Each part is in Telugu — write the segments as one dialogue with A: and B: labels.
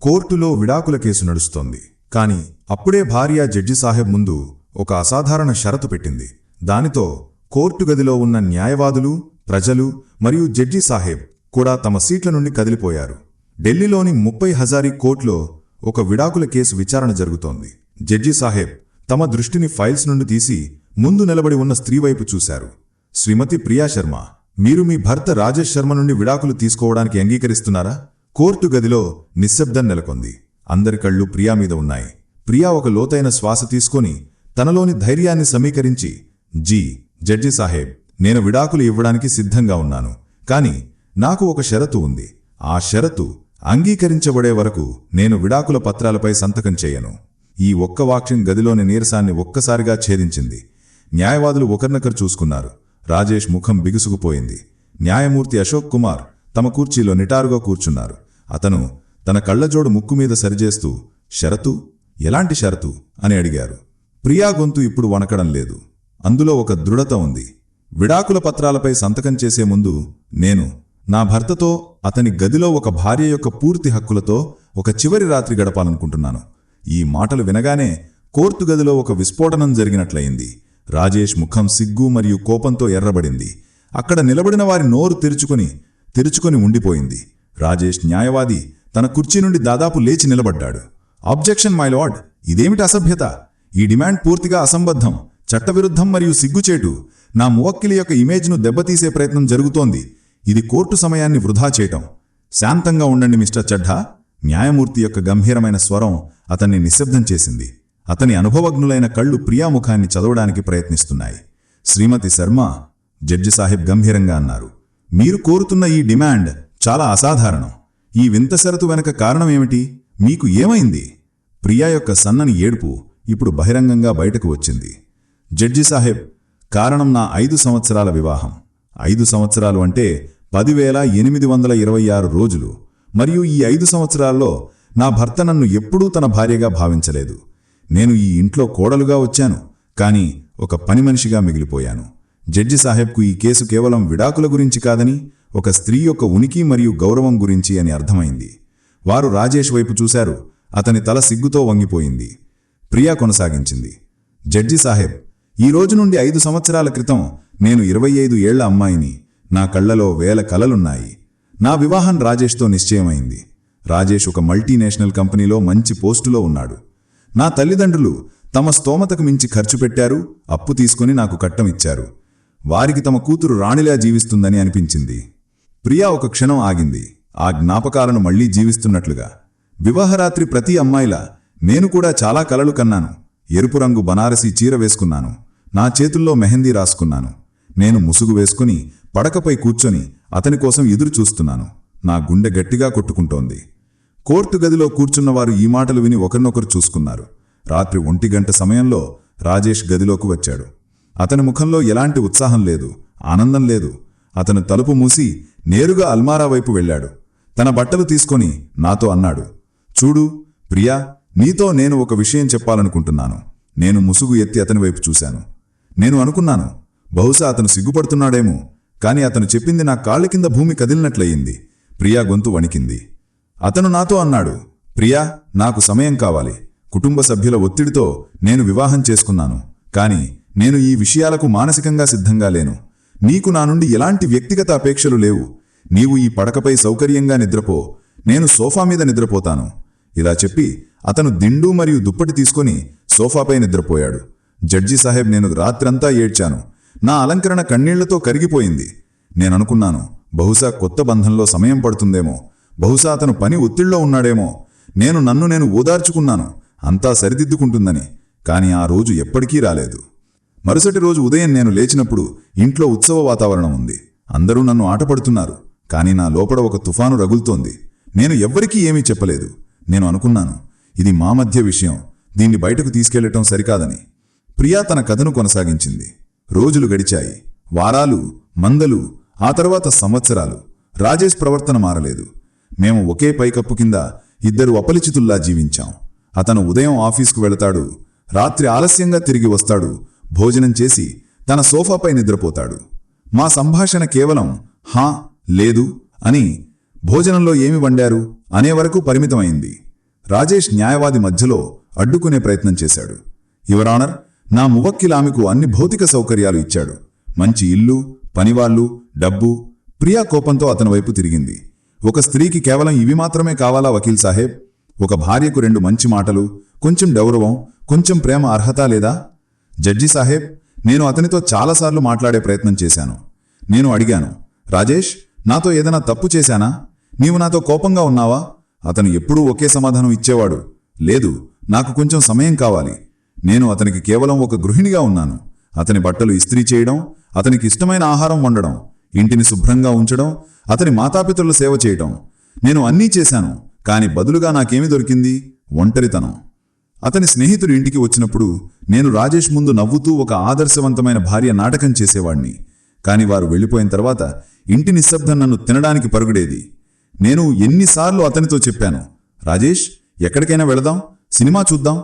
A: కోర్టులో విడాకుల కేసు నడుస్తోంది. కాని అప్పుడే భార్య జడ్జి సాహెబ్ ముందు ఒక అసాధారణ షరతు పెట్టింది. దానితో కోర్టు గదిలో ఉన్న న్యాయవాదులు ప్రజలు మరియు జడ్జి సాహెబ్ కూడా తమ సీట్ల నుండి కదిలిపోయారు. ఢిల్లీలోని ముప్పై హజారీ కోర్టులో ఒక విడాకుల కేసు విచారణ జరుగుతోంది. జడ్జి సాహెబ్ తమ దృష్టిని ఫైల్స్ నుండి తీసి ముందు నిలబడి ఉన్న స్త్రీ వైపు చూశారు. శ్రీమతి ప్రియా శర్మ మీరు మీ భర్త రాజేష్ శర్మ నుండి విడాకులు తీసుకోవడానికి అంగీకరిస్తున్నారా? కోర్టు గదిలో నిశ్శబ్దం నెలకొంది. అందరి కళ్ళు ప్రియా మీద ఉన్నాయి. ప్రియా ఒక లోతైన శ్వాస తీసుకొని తనలోని ధైర్యాన్ని సమీకరించి జీ జడ్జి సాహెబ్ నేను విడాకులు ఇవ్వడానికి సిద్ధంగా ఉన్నాను. కాని నాకు ఒక షరతు ఉంది. ఆ షరతు అంగీకరించబడే వరకు నేను విడాకుల పత్రాలపై సంతకం చేయను. ఈ ఒక్క వాక్యం గదిలోని నీరసాన్ని ఒక్కసారిగా ఛేదించింది. న్యాయవాదులు ఒకరినొకరు చూసుకున్నారు. రాజేష్ ముఖం బిగుసుకుపోయింది. న్యాయమూర్తి అశోక్ కుమార్ తమ కూర్చీలో నిటారుగా కూర్చున్నారు. అతను తన కళ్ళజోడు ముక్కు మీద సరిచేస్తూ షరతు ఎలాంటి షరతు అని అడిగారు. ప్రియా గొంతు ఇప్పుడు వణకడం లేదు. అందులో ఒక దృఢత ఉంది. విడాకుల పత్రాలపై సంతకం చేసే ముందు నేను నా భర్తతో అతని గదిలో ఒక భార్య యొక్క పూర్తి హక్కులతో ఒక చివరి రాత్రి గడపాలనుకుంటున్నాను. ఈ మాటలు వినగానే కోర్టు గదిలో ఒక విస్ఫోటనం జరిగినట్లయింది. రాజేష్ ముఖం సిగ్గు మరియు కోపంతో ఎర్రబడింది. అక్కడ నిలబడిన వారి నోరు తెరుచుకుని తెరుచుకొని ఉండిపోయింది. రాజేష్ న్యాయవాది తన కుర్చీ నుండి దాదాపు లేచి నిలబడ్డాడు. అబ్జెక్షన్ మై లార్డ్ ఇదేమిటి అసభ్యత? ఈ డిమాండ్ పూర్తిగా అసంబద్ధం. చట్టవిరుద్ధం మరియు సిగ్గుచేటు. నా మువక్కిలి యొక్క ఇమేజ్ను దెబ్బతీసే ప్రయత్నం జరుగుతోంది. ఇది కోర్టు సమయాన్ని వృధా చేయటం. శాంతంగా ఉండండి మిస్టర్ చడ్డా. న్యాయమూర్తి యొక్క గంభీరమైన స్వరం అతన్ని నిశ్శబ్దం చేసింది. అతని అనుభవజ్ఞులైన కళ్ళు ప్రియాముఖాన్ని చదవడానికి ప్రయత్నిస్తున్నాయి. శ్రీమతి శర్మ జడ్జి సాహెబ్ గంభీరంగా అన్నారు. మీరు కోరుతున్న ఈ డిమాండ్ చాలా అసాధారణం. ఈ వింత షరతు వెనక కారణమేమిటి మీకు ఏమైంది? ప్రియా యొక్క సన్నని ఏడుపు ఇప్పుడు బహిరంగంగా బయటకు వచ్చింది. జడ్జి సాహెబ్ కారణం నా ఐదు సంవత్సరాల వివాహం. ఐదు సంవత్సరాలు అంటే పదివేల ఎనిమిది వందల ఇరవై ఆరు రోజులు. మరియు ఈ ఐదు సంవత్సరాల్లో నా భర్త నన్ను ఎప్పుడూ తన భార్యగా భావించలేదు. నేను ఈ ఇంట్లో కోడలుగా వచ్చాను కానీ ఒక పని మనిషిగా మిగిలిపోయాను. జడ్జి సాహెబ్కు ఈ కేసు కేవలం విడాకుల గురించి కాదని ఒక స్త్రీ యొక్క ఉనికి మరియు గౌరవం గురించి అని అర్థమైంది. వారు రాజేష్ వైపు చూశారు. అతని తల సిగ్గుతో వంగిపోయింది. ప్రియా కొనసాగించింది. జడ్జి సాహెబ్ ఈ రోజు నుండి ఐదు సంవత్సరాల క్రితం నేను ఇరవై ఐదు ఏళ్ళ అమ్మాయిని నా కళ్ళలో వేల కలలున్నాయి. నా వివాహం రాజేష్తో నిశ్చయమైంది. రాజేష్ ఒక మల్టీనేషనల్ కంపెనీలో మంచి పోస్టులో ఉన్నాడు. నా తల్లిదండ్రులు తమ స్తోమతకు మించి ఖర్చు పెట్టారు అప్పు తీసుకుని నాకు కట్టం ఇచ్చారు. వారికి తమ కూతురు రాణిలా జీవిస్తుందని అనిపించింది. ప్రియా ఒక క్షణం ఆగింది. ఆ జ్ఞాపకాలను మళ్ళీ జీవిస్తున్నట్లుగా. వివాహరాత్రి ప్రతి అమ్మాయిలా నేను కూడా చాలా కలలు కన్నాను. ఎరుపు రంగు బనారసీ చీర వేసుకున్నాను. నా చేతుల్లో మెహందీ రాసుకున్నాను. నేను ముసుగు వేసుకుని పడకపై కూర్చొని అతని కోసం ఎదురు చూస్తున్నాను. నా గుండె గట్టిగా కొట్టుకుంటోంది. కోర్టు గదిలో కూర్చున్నవారు ఈ మాటలు విని ఒకరినొకరు చూసుకున్నారు. రాత్రి ఒంటి గంట సమయంలో రాజేష్ గదిలోకి వచ్చాడు. అతని ముఖంలో ఎలాంటి ఉత్సాహం లేదు ఆనందం లేదు. అతను తలుపు మూసి నేరుగా అల్మారా వైపు వెళ్ళాడు. తన బట్టలు తీసుకొని నాతో అన్నాడు చూడు ప్రియా నీతో నేను ఒక విషయం చెప్పాలనుకుంటున్నాను. నేను ముసుగు ఎత్తి అతని వైపు చూశాను. నేను అనుకున్నాను బహుశా అతను సిగ్గుపడుతున్నాడేమో కాని అతను చెప్పింది నా కాళ్ళ కింద భూమి కదిలినట్లయింది. ప్రియా గొంతు వణికింది. అతను నాతో అన్నాడు ప్రియా నాకు సమయం కావాలి. కుటుంబ సభ్యుల ఒత్తిడితో నేను వివాహం చేసుకున్నాను. కాని నేను ఈ విషయాలకు మానసికంగా సిద్ధంగా లేను. నీకు నా నుండి ఎలాంటి వ్యక్తిగత అపేక్షలు లేవు. నీవు ఈ పడకపై సౌకర్యంగా నిద్రపో. నేను సోఫా మీద నిద్రపోతాను. ఇలా చెప్పి అతను దిండు మరియు దుప్పటి తీసుకొని సోఫాపై నిద్రపోయాడు. జడ్జి సాహెబ్ నేను రాత్రంతా ఏడ్చాను. నా అలంకరణ కన్నీళ్ళతో కరిగిపోయింది. నేననుకున్నాను బహుశా కొత్త బంధంలో సమయం పడుతుందేమో. బహుశా అతను పని ఒత్తిళ్ళో ఉన్నాడేమో. నేను నన్ను నేను ఓదార్చుకున్నాను. అంతా సరిదిద్దుకుంటుందని. కాని ఆ రోజు ఎప్పటికీ రాలేదు. మరుసటి రోజు ఉదయం నేను లేచినప్పుడు ఇంట్లో ఉత్సవ వాతావరణం ఉంది. అందరూ నన్ను ఆటపడుతున్నారు కాని నా లోపల ఒక తుఫాను రగులుతోంది. నేను ఎవ్వరికీ ఏమీ చెప్పలేదు. నేను అనుకున్నాను ఇది మా మధ్య విషయం దీన్ని బయటకు తీసుకెళ్ళటం సరికాదని. ప్రియా తన కథను కొనసాగించింది. రోజులు గడిచాయి వారాలు మందలు ఆ తర్వాత సంవత్సరాలు. రాజేష్ ప్రవర్తన మారలేదు. మేము ఒకే పైకప్పు కింద ఇద్దరు అపరిచితుల్లా జీవించాం. అతను ఉదయం ఆఫీస్కు వెళతాడు రాత్రి ఆలస్యంగా తిరిగి వస్తాడు భోజనం చేసి తన సోఫాపై నిద్రపోతాడు. మా సంభాషణ కేవలం హా లేదు అని భోజనంలో ఏమి వండారు అనే వరకు పరిమితమైంది. రాజేష్ న్యాయవాది మధ్యలో అడ్డుకునే ప్రయత్నం చేశాడు. యువరానర్ నా మువక్కిలామికు అన్ని భౌతిక సౌకర్యాలు ఇచ్చాడు. మంచి ఇల్లు పనివాళ్ళు డబ్బు. ప్రియా కోపంతో అతని వైపు తిరిగింది. ఒక స్త్రీకి కేవలం ఇవి మాత్రమే కావాలా వకీల్ సాహెబ్? ఒక భార్యకు రెండు మంచి మాటలు కొంచెం గౌరవం కొంచెం ప్రేమ అర్హత లేదా? జడ్జి సాహెబ్ నేను అతనితో చాలాసార్లు మాట్లాడే ప్రయత్నం చేశాను. నేను అడిగాను రాజేష్ నాతో ఏదైనా తప్పు చేశానా? నీవు నాతో కోపంగా ఉన్నావా? అతను ఎప్పుడూ ఒకే సమాధానం ఇచ్చేవాడు. లేదు నాకు కొంచెం సమయం కావాలి. నేను అతనికి కేవలం ఒక గృహిణిగా ఉన్నాను. అతని బట్టలు ఇస్త్రీ చేయడం అతనికి ఇష్టమైన ఆహారం వండడం ఇంటిని శుభ్రంగా ఉంచడం అతని మాతాపితరుల సేవ చేయడం నేను అన్నీ చేశాను కాని బదులుగా నాకేమి దొరికింది? ఒంటరితనం. అతని స్నేహితుడు ఇంటికి వచ్చినప్పుడు నేను రాజేష్ ముందు నవ్వుతూ ఒక ఆదర్శవంతమైన భార్య నాటకం చేసేవాణ్ణి. కాని వారు వెళ్ళిపోయిన తర్వాత ఇంటి నిశ్శబ్దం నన్ను తినడానికి పరుగుడేది. నేను ఎన్నిసార్లు అతనితో చెప్పాను రాజేష్ ఎక్కడికైనా వెళదాం సినిమా చూద్దాం.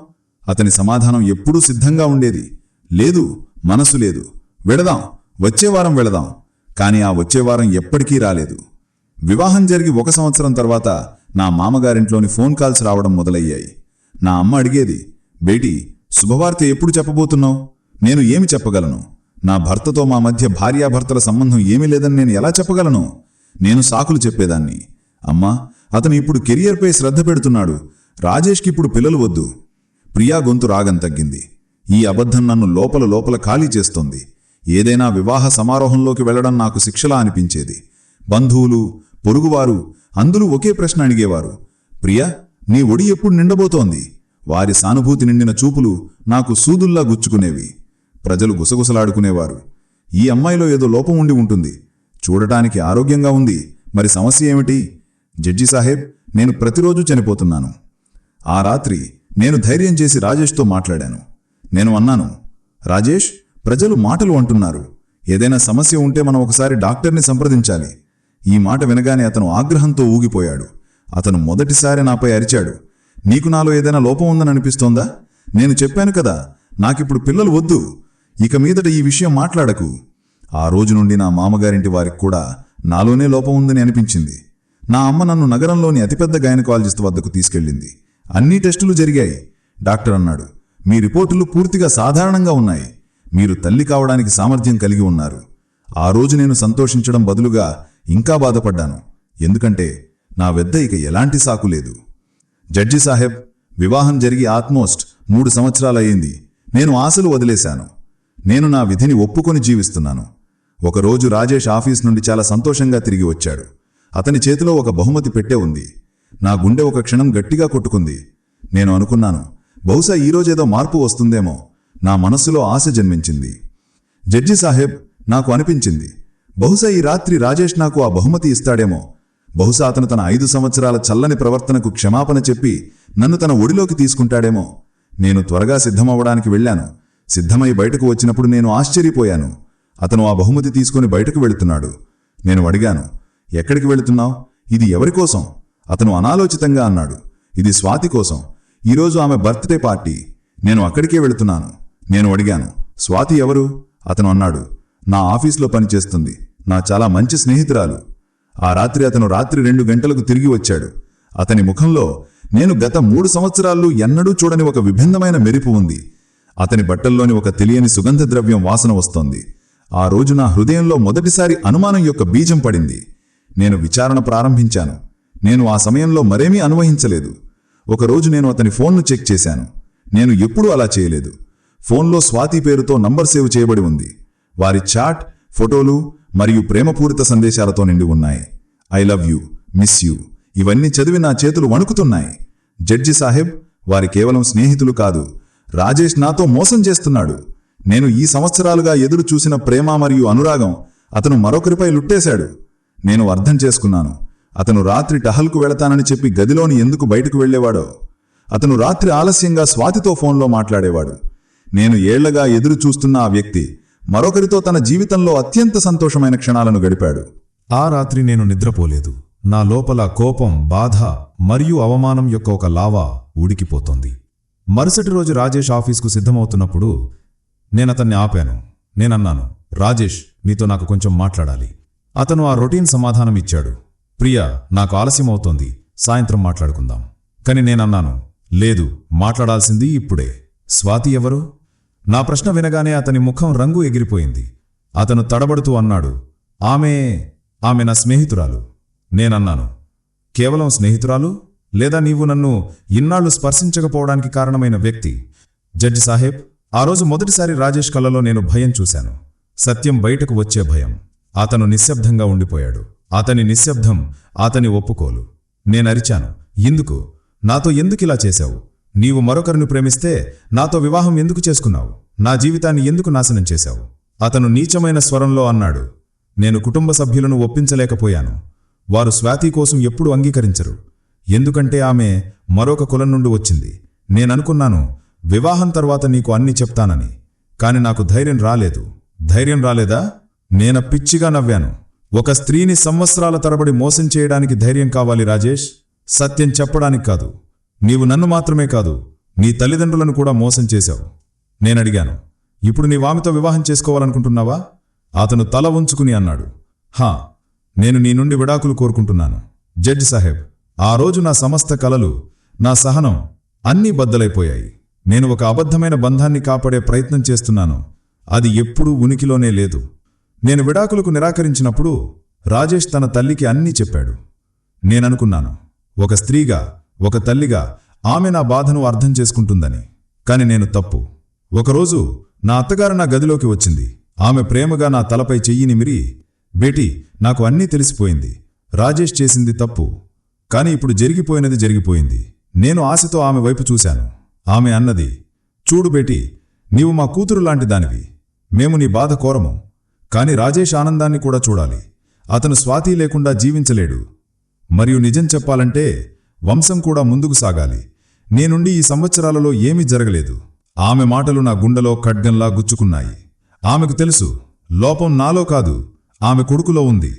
A: అతని సమాధానం ఎప్పుడూ సిద్ధంగా ఉండేది. లేదు మనసు లేదు. వెళదాం వచ్చే వారం వెళదాం. కాని ఆ వచ్చే వారం ఎప్పటికీ రాలేదు. వివాహం జరిగి ఒక సంవత్సరం తర్వాత నా మామగారింట్లోని ఫోన్ కాల్స్ రావడం మొదలయ్యాయి. నా అమ్మ అడిగేది బేటీ శుభవార్త ఎప్పుడు చెప్పబోతున్నావు? నేను ఏమి చెప్పగలను? నా భర్తతో మా మధ్య భార్యాభర్తల సంబంధం ఏమీ లేదని నేను ఎలా చెప్పగలను? నేను సాకులు చెప్పేదాన్ని. అమ్మా అతను ఇప్పుడు కెరియర్పై శ్రద్ధ పెడుతున్నాడు. రాజేష్కి ఇప్పుడు పిల్లలు వద్దు. ప్రియా గొంతు రాగం తగ్గింది. ఈ అబద్ధం నన్ను లోపల లోపల ఖాళీ చేస్తోంది. ఏదైనా వివాహ సమారోహంలోకి వెళ్ళడం నాకు శిక్షలా అనిపించేది. బంధువులు పొరుగువారు అందరూ ఒకే ప్రశ్న అడిగేవారు. ప్రియా నీ ఒడి ఎప్పుడు నిండబోతోంది? వారి సానుభూతి నిండిన చూపులు నాకు సూదుల్లా గుచ్చుకునేవి. ప్రజలు గుసగుసలాడుకునేవారు. ఈ అమ్మాయిలో ఏదో లోపం ఉండి ఉంటుంది. చూడటానికి ఆరోగ్యంగా ఉంది. మరి సమస్య ఏమిటి? జడ్జి సాహెబ్ నేను ప్రతిరోజు చనిపోతున్నాను. ఆ రాత్రి నేను ధైర్యం చేసి రాజేష్తో మాట్లాడాను. నేను అన్నాను రాజేష్ ప్రజలు మాటలు అంటున్నారు. ఏదైనా సమస్య ఉంటే మనం ఒకసారి డాక్టర్ని సంప్రదించాలి. ఈ మాట వినగానే అతను ఆగ్రహంతో ఊగిపోయాడు. అతను మొదటిసారి నాపై అరిచాడు. నీకు నాలో ఏదైనా లోపం ఉందని అనిపిస్తోందా? నేను చెప్పాను కదా నాకిప్పుడు పిల్లలు వద్దు. ఇక మీదట ఈ విషయం మాట్లాడకు. ఆ రోజు నుండి నా మామగారింటి వారికి కూడా నాలోనే లోపం ఉందని అనిపించింది. నా అమ్మ నన్ను నగరంలోని అతిపెద్ద గైనకాలజిస్ట్ వద్దకు తీసుకెళ్ళింది. అన్ని టెస్టులు జరిగాయి. డాక్టర్ అన్నాడు మీ రిపోర్టులు పూర్తిగా సాధారణంగా ఉన్నాయి. మీరు తల్లి కావడానికి సామర్థ్యం కలిగి ఉన్నారు. ఆ రోజు నేను సంతోషించడం బదులుగా ఇంకా బాధపడ్డాను. ఎందుకంటే నా వెద్ద ఇక ఎలాంటి సాకు లేదు. జడ్జి సాహెబ్ వివాహం జరిగి ఆల్మోస్ట్ మూడు సంవత్సరాలయ్యింది. నేను ఆశలు వదిలేశాను. నేను నా విధిని ఒప్పుకొని జీవిస్తున్నాను. ఒకరోజు రాజేష్ ఆఫీస్ నుండి చాలా సంతోషంగా తిరిగి వచ్చాడు. అతని చేతిలో ఒక బహుమతి పెట్టే ఉంది. నా గుండె ఒక క్షణం గట్టిగా కొట్టుకుంది. నేను అనుకున్నాను బహుశా ఈరోజేదో మార్పు వస్తుందేమో. నా మనస్సులో ఆశ జన్మించింది. జడ్జి సాహెబ్ నాకు అనిపించింది బహుశా ఈ రాత్రి రాజేష్ నాకు ఆ బహుమతి ఇస్తాడేమో. బహుశా అతను తన ఐదు సంవత్సరాల చల్లని ప్రవర్తనకు క్షమాపణ చెప్పి నన్ను తన ఒడిలోకి తీసుకుంటాడేమో. నేను త్వరగా సిద్ధమవ్వడానికి వెళ్ళాను. సిద్ధమై బయటకు వచ్చినప్పుడు నేను ఆశ్చర్యపోయాను. అతను ఆ బహుమతి తీసుకుని బయటకు వెళుతున్నాడు. నేను అడిగాను ఎక్కడికి వెళుతున్నావు? ఇది ఎవరి కోసం? అతను అనాలోచితంగా అన్నాడు ఇది స్వాతి కోసం. ఈరోజు ఆమె బర్త్డే పార్టీ. నేను అక్కడికే వెళుతున్నాను. నేను అడిగాను స్వాతి ఎవరు? అతను అన్నాడు నా ఆఫీస్లో పనిచేస్తుంది. నా చాలా మంచి స్నేహితురాలు. ఆ రాత్రి అతను రాత్రి రెండు గంటలకు తిరిగి వచ్చాడు. అతని ముఖంలో నేను గత మూడు సంవత్సరాల్లో ఎన్నడూ చూడని ఒక విభిన్నమైన మెరుపు ఉంది. అతని బట్టల్లోని ఒక తెలియని సుగంధ ద్రవ్యం వాసన వస్తోంది. ఆ రోజు నా హృదయంలో మొదటిసారి అనుమానం యొక్క బీజం పడింది. నేను విచారణ ప్రారంభించాను. నేను ఆ సమయంలో మరేమీ అనువహించలేదు. ఒకరోజు నేను అతని ఫోన్ను చెక్ చేశాను. నేను ఎప్పుడూ అలా చేయలేదు. ఫోన్లో స్వాతి పేరుతో నంబర్ సేవ్ చేయబడి ఉంది. వారి చాట్ ఫోటోలు మరియు ప్రేమపూరిత సందేశాలతో నిండి ఉన్నాయి. I love you miss you ఇవన్నీ చదివి నా చేతులు వణుకుతున్నాయి. జడ్జి సాహెబ్ వారి కేవలం స్నేహితులు కాదు రాజేష్ నాతో మోసం చేస్తున్నాడు. నేను ఈ సంవత్సరాలుగా ఎదురు చూసిన ప్రేమ మరియు అనురాగం అతను మరొకరిపై లుట్టేశాడు. నేను అర్థం చేసుకున్నాను అతను రాత్రి టహల్కు వెళతానని చెప్పి గదిలోని ఎందుకు బయటకు వెళ్ళేవాడో అతను రాత్రి ఆలస్యంగా స్వాతితో ఫోన్లో మాట్లాడేవాడు. నేను ఏళ్ళగా ఎదురు చూస్తున్న ఆ వ్యక్తి మరొకరితో తన జీవితంలో అత్యంత సంతోషమైన క్షణాలను గడిపాడు.
B: ఆ రాత్రి నేను నిద్రపోలేదు. నా లోపల కోపం బాధ మరియు అవమానం యొక్క ఒక లావా ఉడికిపోతోంది. మరుసటి రోజు రాజేష్ ఆఫీస్కు సిద్ధమవుతున్నప్పుడు నేనతన్ని ఆపాను. నేనన్నాను రాజేష్ నీతో నాకు కొంచెం మాట్లాడాలి. అతను ఆ రొటీన్ సమాధానం ఇచ్చాడు. ప్రియా నాకు ఆలస్యం అవుతోంది. సాయంత్రం మాట్లాడుకుందాం.
A: కాని నేనన్నాను లేదు మాట్లాడాల్సింది ఇప్పుడే. స్వాతి ఎవరు? నా ప్రశ్న వినగానే అతని ముఖం రంగు ఎగిరిపోయింది. అతను తడబడుతూ అన్నాడు ఆమె ఆమె నా స్నేహితురాలు. నేనన్నాను కేవలం స్నేహితురాలు? లేదా నీవు నన్ను ఇన్నాళ్ళు స్పర్శించకపోవడానికి కారణమైన వ్యక్తి? జడ్జి సాహెబ్ ఆ రోజు మొదటిసారి రాజేష్ కళ్ళలో నేను భయం చూశాను. సత్యం బయటకు వచ్చే భయం. అతను నిశ్శబ్దంగా ఉండిపోయాడు. అతని నిశ్శబ్దం అతని ఒప్పుకోలు. నేనరిచాను ఎందుకు? నాతో ఎందుకిలా చేశావు? నీవు మరొకరిని ప్రేమిస్తే నాతో వివాహం ఎందుకు చేసుకున్నావు? నా జీవితాన్ని ఎందుకు నాశనం చేశావు? అతను నీచమైన స్వరంలో అన్నాడు నేను కుటుంబ సభ్యులను ఒప్పించలేకపోయాను. వారు స్వాతి కోసం ఎప్పుడు అంగీకరించరు. ఎందుకంటే ఆమె మరొక కులం నుండి వచ్చింది. నేననుకున్నాను వివాహం తర్వాత నీకు అన్ని చెప్తానని. కాని నాకు ధైర్యం రాలేదు. ధైర్యం రాలేదా? నేన పిచ్చిగా నవ్వాను. ఒక స్త్రీని సంవత్సరాల తరబడి మోసం చేయడానికి ధైర్యం కావాలి రాజేష్. సత్యం చెప్పడానికి కాదు. నీవు నన్ను మాత్రమే కాదు నీ తల్లిదండ్రులను కూడా మోసం చేశావు. నేనడిగాను ఇప్పుడు నీవామితో వివాహం చేసుకోవాలనుకుంటున్నావా? అతను తల ఉంచుకుని అన్నాడు హా నేను నీ నుండి విడాకులు కోరుకుంటున్నాను. జడ్జి సాహెబ్ ఆ రోజు నా సమస్త కలలు నా సహనం అన్నీ బద్దలైపోయాయి. నేను ఒక అబద్ధమైన బంధాన్ని కాపాడే ప్రయత్నం చేస్తున్నాను. అది ఎప్పుడూ ఉనికిలోనే లేదు. నేను విడాకులకు నిరాకరించినప్పుడు రాజేష్ తన తల్లికి అన్నీ చెప్పాడు. నేననుకున్నాను ఒక స్త్రీగా ఒక తల్లిగా ఆమె నా బాధను అర్థం చేసుకుంటుందని. కాని నేను తప్పు. ఒకరోజు నా అత్తగారు నా గదిలోకి వచ్చింది. ఆమె ప్రేమగా నా తలపై చెయ్యి నిమిరి బేటీ నాకు అన్నీ తెలిసిపోయింది. రాజేష్ చేసింది తప్పు. కాని ఇప్పుడు జరిగిపోయినది జరిగిపోయింది. నేను ఆశతో ఆమె వైపు చూశాను. ఆమె అన్నది చూడు బేటీ నీవు మా కూతురు లాంటి దానివి. మేము నీ బాధ కోరము. కాని రాజేష్ ఆనందాన్ని కూడా చూడాలి. అతను స్వాతి లేకుండా జీవించలేడు. మరియు నిజం చెప్పాలంటే వంశం కూడా ముందుకు సాగాలి. నేనుండి ఈ సంవత్సరాలలో ఏమీ జరగలేదు. ఆమె మాటలు నా గుండెలో ఖడ్గంలా గుచ్చుకున్నాయి. ఆమెకు తెలుసు లోపం నాలో కాదు ఆమె కొడుకులో ఉంది.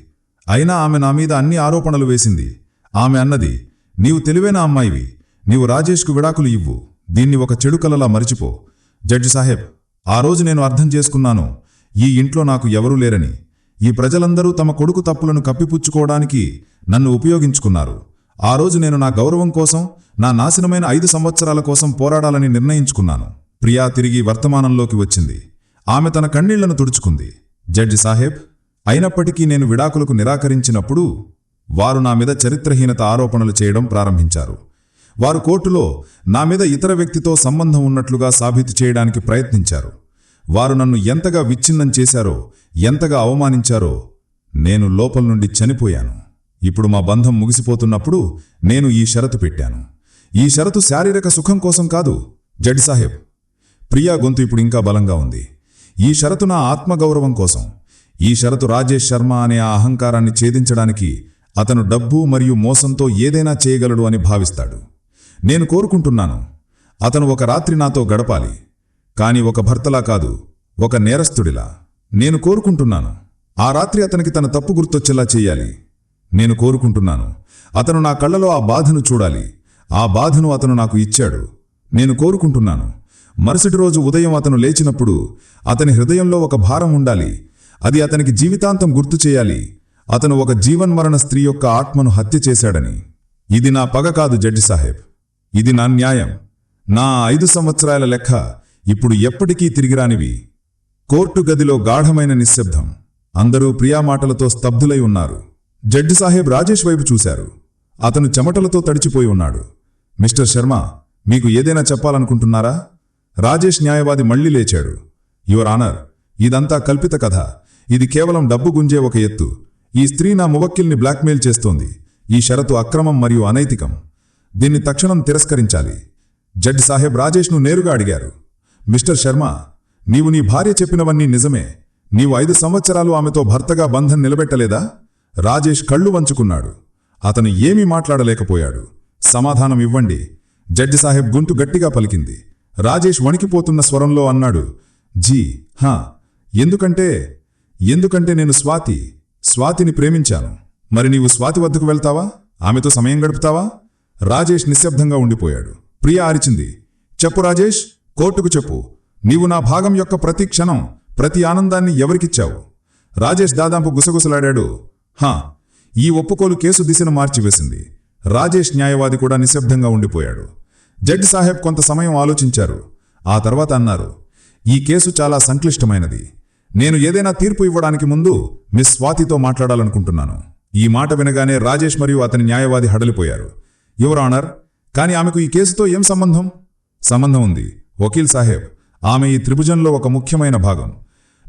A: అయినా ఆమె నా మీద అన్ని ఆరోపణలు వేసింది. ఆమె అన్నది నీవు తెలివైన అమ్మాయివి నీవు రాజేష్కు విడాకులు ఇవ్వు దీన్ని ఒక చెడు కలలా మరిచిపో. జడ్జి సాహెబ్ ఆ రోజు నేను అర్థం చేసుకున్నాను ఈ ఇంట్లో నాకు ఎవరూ లేరని. ఈ ప్రజలందరూ తమ కొడుకు తప్పులను కప్పిపుచ్చుకోవడానికి నన్ను ఉపయోగించుకున్నారు. ఆ రోజు నేను నా గౌరవం కోసం నా నాశనమైన ఐదు సంవత్సరాల కోసం పోరాడాలని నిర్ణయించుకున్నాను. ప్రియా తిరిగి వర్తమానంలోకి వచ్చింది. ఆమె తన కన్నీళ్ళను తుడుచుకుంది. జడ్జి సాహెబ్ అయినప్పటికీ నేను విడాకులకు నిరాకరించినప్పుడు వారు నా మీద చరిత్రహీనత ఆరోపణలు చేయడం ప్రారంభించారు. వారు కోర్టులో నా మీద ఇతర వ్యక్తితో సంబంధం ఉన్నట్లుగా సాబితు చేయడానికి ప్రయత్నించారు. వారు నన్ను ఎంతగా విచ్ఛిన్నం చేశారో ఎంతగా అవమానించారో నేను లోపల నుండి చనిపోయాను. ఇప్పుడు మా బంధం ముగిసిపోతున్నప్పుడు నేను ఈ షరతు పెట్టాను. ఈ షరతు శారీరక సుఖం కోసం కాదు జడ్సాహెబ్ ప్రియా గొంతు ఇప్పుడు ఇంకా బలంగా ఉంది. ఈ షరతు నా ఆత్మగౌరవం కోసం. ఈ షరతు రాజేష్ శర్మ అనే ఆ అహంకారాన్ని ఛేదించడానికి అతను డబ్బు మరియు మోసంతో ఏదైనా చేయగలడు అని భావిస్తాడు. నేను కోరుకుంటున్నాను అతను ఒక రాత్రి నాతో గడపాలి. కాని ఒక భర్తలా కాదు ఒక నేరస్తుడిలా. నేను కోరుకుంటున్నాను ఆ రాత్రి అతనికి తన తప్పు గుర్తొచ్చేలా చేయాలి. నేను కోరుకుంటున్నాను. అతను నా కళ్ళలో ఆ బాధను చూడాలి. ఆ బాధను అతను నాకు ఇచ్చాడు. నేను కోరుకుంటున్నాను. మరుసటి రోజు ఉదయం అతను లేచినప్పుడు అతని హృదయంలో ఒక భారం ఉండాలి. అది అతనికి జీవితాంతం గుర్తు చేయాలి. అతను ఒక జీవన్మరణ స్త్రీ యొక్క ఆత్మను హత్య చేశాడని. ఇది నా పగ కాదు జడ్జి సాహెబ్. ఇది నా న్యాయం. నా ఐదు సంవత్సరాల లెక్క ఇప్పుడు ఎప్పటికీ తిరిగిరానివి కోర్టు గదిలో గాఢమైన నిశ్శబ్దం. అందరూ ప్రియా మాటలతో స్తబ్దులై ఉన్నారు. జడ్జి సాహెబ్ రాజేష్ వైపు చూశారు. అతను చెమటలతో తడిచిపోయి ఉన్నాడు. మిస్టర్ శర్మ మీకు ఏదైనా చెప్పాలనుకుంటున్నారా? రాజేష్ న్యాయవాది మళ్ళీ లేచాడు. యువర్ ఆనర్ ఇదంతా కల్పిత కథ. ఇది కేవలం డబ్బు గుంజే ఒక ఎత్తు. ఈ స్త్రీ నా మువక్కిల్ని బ్లాక్మెయిల్ చేస్తోంది. ఈ షరతు అక్రమం మరియు అనైతికం. దీన్ని తక్షణం తిరస్కరించాలి. జడ్జి సాహెబ్ రాజేష్ను నేరుగా అడిగారు. మిస్టర్ శర్మ నీవు నీ భార్య చెప్పినవన్నీ నిజమే. నీవు ఐదు సంవత్సరాలు ఆమెతో భర్తగా బంధం నిలబెట్టలేదా? రాజేష్ కళ్ళు వంచుకున్నాడు. అతను ఏమీ మాట్లాడలేకపోయాడు. సమాధానం ఇవ్వండి. జడ్జి సాహెబ్ గొంతు గట్టిగా పలికింది. రాజేష్ వణికిపోతున్న స్వరంలో అన్నాడు. జీ హా ఎందుకంటే ఎందుకంటే నేను స్వాతి స్వాతిని ప్రేమించాను. మరి నీవు స్వాతి వద్దకు వెళ్తావా? ఆమెతో సమయం గడుపుతావా? రాజేష్ నిశ్శబ్దంగా ఉండిపోయాడు. ప్రియ అరిచింది. చెప్పు రాజేష్ కోర్టుకు చెప్పు. నీవు నా భాగం యొక్క ప్రతి క్షణం ప్రతి ఆనందాన్ని ఎవరికిచ్చావు? రాజేష్ దాదాపు గుసగుసలాడాడు. హా ఈ ఒప్పుకోలు కేసు దిశను మార్చివేసింది. రాజేష్ న్యాయవాది కూడా నిశ్శబ్దంగా ఉండిపోయాడు. జడ్జి సాహెబ్ కొంత సమయం ఆలోచించారు. ఆ తర్వాత అన్నారు ఈ కేసు చాలా సంక్లిష్టమైనది. నేను ఏదైనా తీర్పు ఇవ్వడానికి ముందు మిస్ స్వాతితో మాట్లాడాలనుకుంటున్నాను. ఈ మాట వినగానే రాజేష్ మరియు అతని న్యాయవాది హడలిపోయారు. యువర్ ఆనర్ కాని ఆమెకు ఈ కేసుతో ఏం సంబంధం? సంబంధం ఉంది. వకీల్ సాహెబ్ ఆమె ఈ త్రిభుజంలో ఒక ముఖ్యమైన భాగం.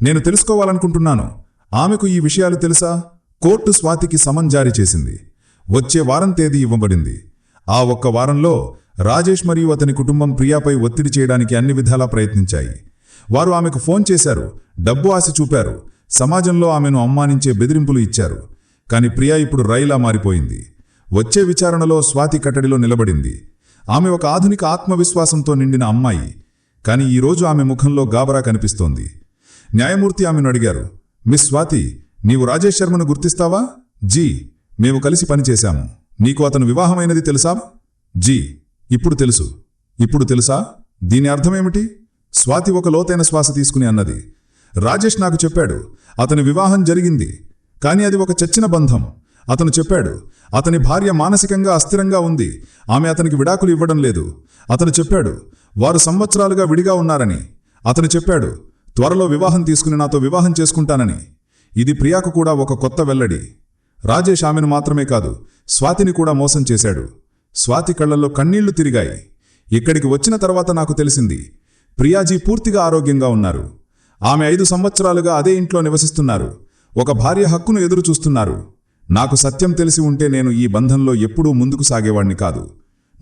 A: నేను తెలుసుకోవాలనుకుంటున్నాను. ఆమెకు ఈ విషయాలు తెలుసా? కోర్టు స్వాతికి సమన్ జారీ చేసింది. వచ్చే వారం తేదీ ఇవ్వబడింది. ఆ ఒక్క వారంలో రాజేష్ మరియు అతని కుటుంబం ప్రియాపై ఒత్తిడి చేయడానికి అన్ని విధాలా ప్రయత్నించాయి. వారు ఆమెకు ఫోన్ చేశారు. డబ్బు ఆశ చూపారు. సమాజంలో ఆమెను అవమానించే బెదిరింపులు ఇచ్చారు. కాని ప్రియా ఇప్పుడు రైలా మారిపోయింది. వచ్చే విచారణలో స్వాతి కట్టడిలో నిలబడింది. ఆమె ఒక ఆధునిక ఆత్మవిశ్వాసంతో నిండిన అమ్మాయి. కాని ఈరోజు ఆమె ముఖంలో గాబరా కనిపిస్తోంది. న్యాయమూర్తి ఆమెను అడిగారు. మిస్ స్వాతి నీవు రాజేష్ శర్మను గుర్తిస్తావా? జీ. మేము కలిసి పనిచేశాము. నీకు అతను వివాహమైనది తెలుసా? జీ. ఇప్పుడు తెలుసు. ఇప్పుడు తెలుసా? దీని అర్థమేమిటి? స్వాతి ఒక లోతైన శ్వాస తీసుకుని అన్నది. రాజేష్ నాకు చెప్పాడు అతని వివాహం జరిగింది. కాని అది ఒక చచ్చిన బంధం. అతను చెప్పాడు అతని భార్య మానసికంగా అస్థిరంగా ఉంది. ఆమె అతనికి విడాకులు ఇవ్వడం లేదు. అతను చెప్పాడు వారు సంవత్సరాలుగా విడిగా ఉన్నారని. అతను చెప్పాడు త్వరలో వివాహం తీసుకుని నాతో వివాహం చేసుకుంటానని. ఇది ప్రియాకు కూడా ఒక కొత్త వెల్లడి. రాజేష్ ఆమెను మాత్రమే కాదు స్వాతిని కూడా మోసం చేశాడు. స్వాతి కళ్ళల్లో కన్నీళ్ళు తిరిగాయి. ఇక్కడికి వచ్చిన తర్వాత నాకు తెలిసింది ప్రియాజీ పూర్తిగా ఆరోగ్యంగా ఉన్నారు. ఆమె ఐదు సంవత్సరాలుగా అదే ఇంట్లో నివసిస్తున్నారు. ఒక భార్య హక్కును ఎదురు చూస్తున్నారు. నాకు సత్యం తెలిసి ఉంటే నేను ఈ బంధంలో ఎప్పుడూ ముందుకు సాగేవాణ్ణి కాదు.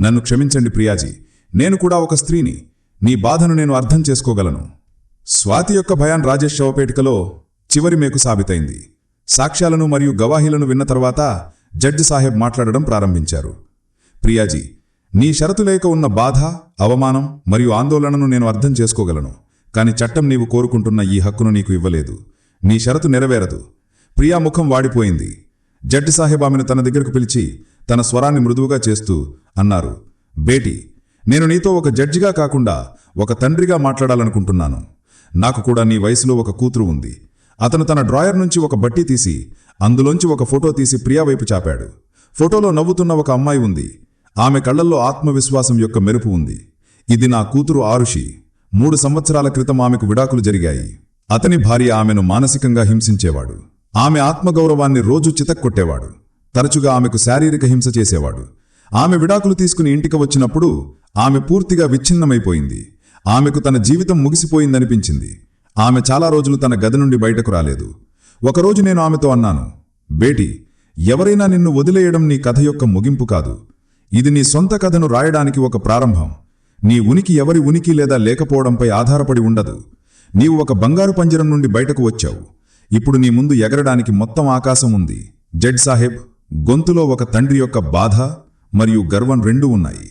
A: నన్ను క్షమించండి ప్రియాజీ నేను కూడా ఒక స్త్రీని. నీ బాధను నేను అర్థం చేసుకోగలను. స్వాతి యొక్క భయాన్ రాజేష్ శవపేటికలో చివరి మేకు సాబితైంది. సాక్ష్యాలను మరియు గవాహీలను విన్న తర్వాత జడ్జి సాహెబ్ మాట్లాడడం ప్రారంభించారు. ప్రియాజీ నీ షరతు లేక ఉన్న బాధ అవమానం మరియు ఆందోళనను నేను అర్థం చేసుకోగలను. కాని చట్టం నీవు కోరుకుంటున్న ఈ హక్కును నీకు ఇవ్వలేదు. నీ షరతు నెరవేరదు. ప్రియా ముఖం వాడిపోయింది. జడ్జి సాహెబ్ ఆమెను తన దగ్గరకు పిలిచి తన స్వరాన్ని మృదువుగా చేస్తూ అన్నారు బేటీ నేను నీతో ఒక జడ్జిగా కాకుండా ఒక తండ్రిగా మాట్లాడాలనుకుంటున్నాను. నాకు కూడా నీ వయసులో ఒక కూతురు ఉంది. అతను తన డ్రాయర్ నుంచి ఒక బట్టి తీసి అందులోంచి ఒక ఫోటో తీసి ప్రియా వైపు చాపాడు. ఫోటోలో నవ్వుతున్న ఒక అమ్మాయి ఉంది. ఆమె కళ్ళల్లో ఆత్మవిశ్వాసం యొక్క మెరుపు ఉంది. ఇది నా కూతురు ఆరుషి. మూడు సంవత్సరాల క్రితం ఆమెకు విడాకులు జరిగాయి. అతని భార్య ఆమెను మానసికంగా హింసించేవాడు. ఆమె ఆత్మగౌరవాన్ని రోజు చితక్కొట్టేవాడు. తరచుగా ఆమెకు శారీరక హింస చేసేవాడు. ఆమె విడాకులు తీసుకుని ఇంటికి వచ్చినప్పుడు ఆమె పూర్తిగా విచ్ఛిన్నమైపోయింది. ఆమెకు తన జీవితం ముగిసిపోయిందనిపించింది. ఆమె చాలా రోజులు తన గది నుండి బయటకు రాలేదు. ఒకరోజు నేను ఆమెతో అన్నాను బేటీ ఎవరైనా నిన్ను వదిలేయడం నీ కథ యొక్క ముగింపు కాదు. ఇది నీ సొంత కథను రాయడానికి ఒక ప్రారంభం. నీ ఉనికి ఎవరి ఉనికి లేదా లేకపోవడంపై ఆధారపడి ఉండదు. నీవు ఒక బంగారు పంజరం నుండి బయటకు వచ్చావు. ఇప్పుడు నీ ముందు ఎగరడానికి మొత్తం ఆకాశం ఉంది. జడ్ సాహెబ్ గొంతులో ఒక తండ్రి యొక్క బాధ మరియు గర్వం రెండూ ఉన్నాయి.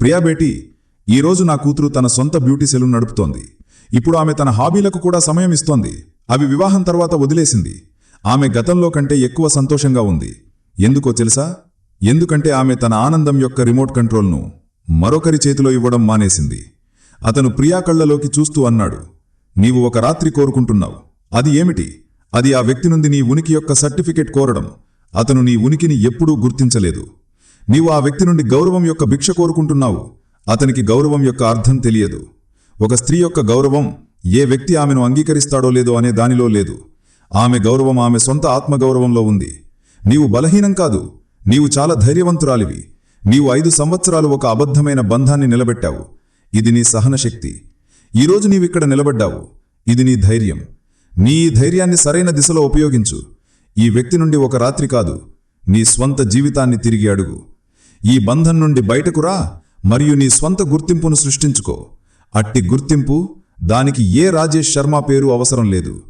A: ప్రియాబేటి ఈరోజు నా కూతురు తన సొంత బ్యూటీ సెలూన్ నడుపుతోంది. ఇప్పుడు ఆమె తన హాబీలకు కూడా సమయం ఇస్తోంది. అవి వివాహం తర్వాత వదిలేసింది. ఆమె గతంలో కంటే ఎక్కువ సంతోషంగా ఉంది. ఎందుకో తెలుసా? ఎందుకంటే ఆమె తన ఆనందం యొక్క రిమోట్ కంట్రోల్ను మరొకరి చేతిలో ఇవ్వడం మానేసింది. అతను ప్రియా కళ్ళలోకి చూస్తూ అన్నాడు నీవు ఒక రాత్రి కోరుకుంటున్నావు. అది ఏమిటి? అది ఆ వ్యక్తి నుండి నీ ఉనికి యొక్క సర్టిఫికేట్ కోరడం. అతను నీ ఉనికిని ఎప్పుడూ గుర్తించలేదు. నీవు ఆ వ్యక్తి నుండి గౌరవం యొక్క భిక్ష కోరుకుంటున్నావు. అతనికి గౌరవం యొక్క అర్థం తెలియదు. ఒక స్త్రీ యొక్క గౌరవం ఏ వ్యక్తి ఆమెను అంగీకరిస్తాడో లేదో అనే దానిలో లేదు. ఆమె గౌరవం ఆమె సొంత ఆత్మగౌరవంలో ఉంది. నీవు బలహీనం కాదు. నీవు చాలా ధైర్యవంతురాలివి. నీవు ఐదు సంవత్సరాలు ఒక అబద్ధమైన బంధాన్ని నిలబెట్టావు. ఇది నీ సహనశక్తి. ఈరోజు నీవిక్కడ నిలబడ్డావు. ఇది నీ ధైర్యం. నీ ధైర్యాన్ని సరైన దిశలో ఉపయోగించు. ఈ వ్యక్తి నుండి ఒక రాత్రి కాదు. నీ స్వంత జీవితాన్ని తిరిగి అడుగు. ఈ బంధం నుండి బయటకురా మరియు నీ స్వంత గుర్తింపును సృష్టించుకో. అట్టి గుర్తింపు దానికి ఏ రాజేష్ శర్మ పేరు అవసరం లేదు.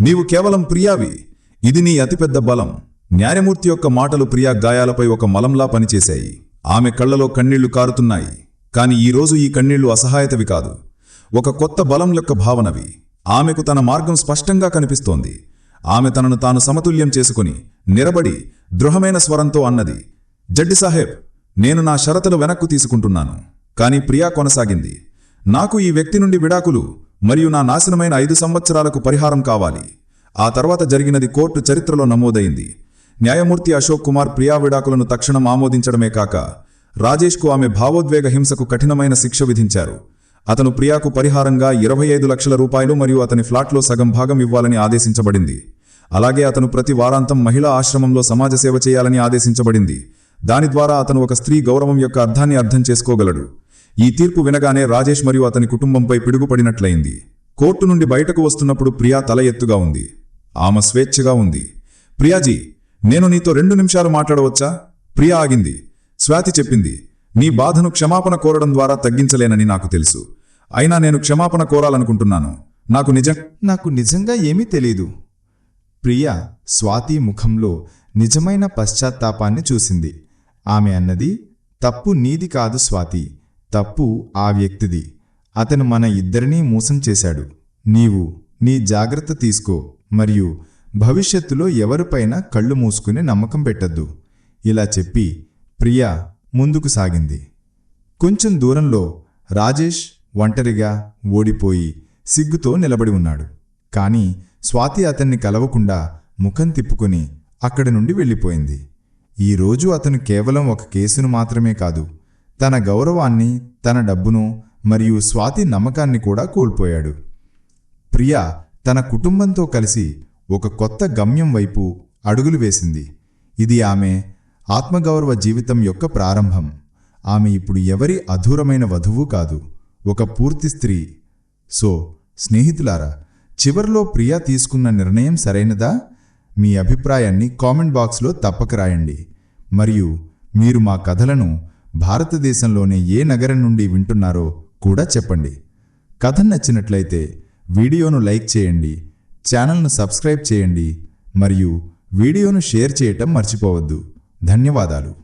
A: నీవు కేవలం ప్రియావి. ఇది నీ అతిపెద్ద బలం. న్యాయమూర్తి యొక్క మాటలు ప్రియా గాయాలపై ఒక మలంలా పనిచేశాయి. ఆమె కళ్ళలో కన్నీళ్ళు కారుతున్నాయి. కాని ఈరోజు ఈ కన్నీళ్ళు అసహాయతవి కాదు. ఒక కొత్త బలం యొక్క భావనవి. ఆమెకు తన మార్గం స్పష్టంగా కనిపిస్తోంది. ఆమె తనను తాను సమతుల్యం చేసుకుని నిరబడి దృఢమైన స్వరంతో అన్నది జడ్డి సాహెబ్ నేను నా షరతులు వెనక్కు తీసుకుంటున్నాను. కాని ప్రియా కొనసాగింది నాకు ఈ వ్యక్తి నుండి విడాకులు మరియు నా నాశనమైన ఐదు సంవత్సరాలకు పరిహారం కావాలి. ఆ తర్వాత జరిగినది కోర్టు చరిత్రలో నమోదైంది. న్యాయమూర్తి అశోక్ కుమార్ ప్రియా విడాకులను తక్షణం ఆమోదించడమే కాక రాజేష్కు ఆమె భావోద్వేగ హింసకు కఠినమైన శిక్ష విధించారు. అతను ప్రియాకు పరిహారంగా ఇరవై ఐదు లక్షల రూపాయలు మరియు అతని ఫ్లాట్లో సగం భాగం ఇవ్వాలని ఆదేశించబడింది. అలాగే అతను ప్రతి వారాంతం మహిళా ఆశ్రమంలో సమాజ సేవ చేయాలని ఆదేశించబడింది. దాని ద్వారా అతను ఒక స్త్రీ గౌరవం యొక్క అర్థాన్ని అర్థం చేసుకోగలడు. ఈ తీర్పు వినగానే రాజేష్ మరియు అతని కుటుంబంపై పిడుగుపడినట్లయింది. కోర్టు నుండి బయటకు వస్తున్నప్పుడు ప్రియా తల ఎత్తుగా ఉంది. ఆమె స్వేచ్ఛగా ఉంది. ప్రియాజీ నేను నీతో రెండు నిమిషాలు మాట్లాడవచ్చా? ప్రియా ఆగింది. స్వాతి చెప్పింది. నీ బాధను క్షమాపణ కోరడం ద్వారా తగ్గించలేనని నాకు తెలుసు. అయినా నేను క్షమాపణ కోరాలనుకుంటున్నాను. నాకు నిజం
C: నాకు నిజంగా ఏమీ తెలీదు. ప్రియా స్వాతి ముఖంలో నిజమైన పశ్చాత్తాపాన్ని చూసింది. ఆమె అన్నది తప్పు నీది కాదు స్వాతి. తప్పు ఆ వ్యక్తిది. అతను మన ఇద్దరినీ మోసం చేశాడు. నీవు నీ జాగ్రత్త తీసుకో మరియు భవిష్యత్తులో ఎవరిపైన కళ్ళు మూసుకుని నమ్మకం పెట్టద్దు. ఇలా చెప్పి ప్రియ ముందుకు సాగింది. కొంచెం దూరంలో రాజేష్ ఒంటరిగా ఓడిపోయి సిగ్గుతో నిలబడి ఉన్నాడు. కాని స్వాతి అతన్ని కలవకుండా ముఖం తిప్పుకుని అక్కడి నుండి వెళ్ళిపోయింది. ఈరోజు అతను కేవలం ఒక కేసును మాత్రమే కాదు తన గౌరవాన్ని తన డబ్బును మరియు స్వాతి నమ్మకాన్ని కూడా కోల్పోయాడు. ప్రియా తన కుటుంబంతో కలిసి ఒక కొత్త గమ్యం వైపు అడుగులు వేసింది. ఇది ఆమె ఆత్మగౌరవ జీవితం యొక్క ప్రారంభం. ఆమె ఇప్పుడు ఎవరి అధూరమైన వధువు కాదు. ఒక పూర్తి స్త్రీ. సో స్నేహితులారా చివర్లో ప్రియా తీసుకున్న నిర్ణయం సరైనదా? మీ అభిప్రాయాన్ని కామెంట్ బాక్స్లో తప్పక రాయండి. మరియు మీరు మా కథలను భారతదేశంలోని ఏ నగరం నుండి వింటున్నారో కూడా చెప్పండి. కథ నచ్చినట్లయితే వీడియోను లైక్ చేయండి ఛానల్ను సబ్స్క్రైబ్ చేయండి మరియు వీడియోను షేర్ చేయటం మర్చిపోవద్దు. ధన్యవాదాలు.